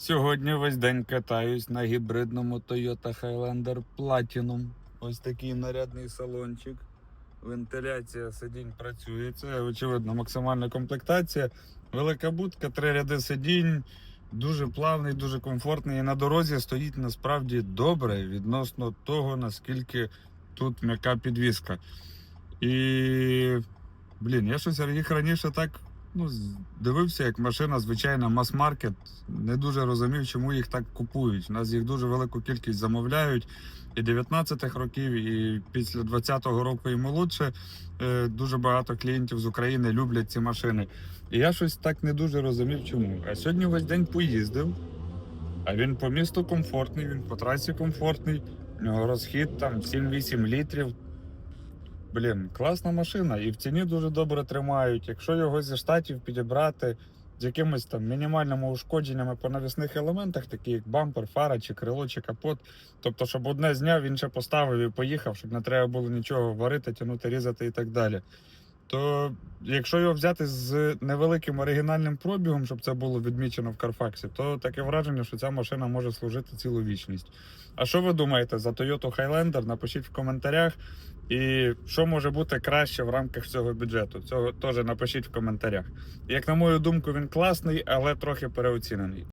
Сьогодні весь день катаюсь на гібридному Toyota Highlander Platinum. Ось такий нарядний салончик. Вентиляція сидінь працює. Це, очевидно, максимальна комплектація. Велика будка, три ряди сидінь. Дуже плавний, дуже комфортний. І на дорозі стоїть насправді добре відносно того, наскільки тут м'яка підвіска. І, блін, я щось їх раніше так ну, дивився, як машина, звичайна мас-маркет. Не дуже розумів, чому їх так купують. У нас їх дуже велику кількість замовляють. І 19-х років, і після 20-го року і молодше. Е, Дуже багато клієнтів з України люблять ці машини. І я щось так не дуже розумів, чому. А сьогодні весь день поїздив. А він по місту комфортний, він по трасі комфортний. У нього розхід там 7-8 літрів. Блін, класна машина, і в ціні дуже добре тримають. Якщо його зі штатів підібрати з якимись там мінімальними ушкодженнями по навісних елементах, такі як бампер, фара, чи крило, чи капот. Тобто, щоб одне зняв, інше поставив і поїхав, щоб не треба було нічого варити, тягнути, різати і так далі. То якщо його взяти з невеликим оригінальним пробігом, щоб це було відмічено в Карфаксі, то таке враження, що ця машина може служити цілу вічність. А що ви думаєте за Toyota Highlander? Напишіть в коментарях. І що може бути краще в рамках цього бюджету? Цього теж напишіть в коментарях. Як на мою думку, він класний, але трохи переоцінений.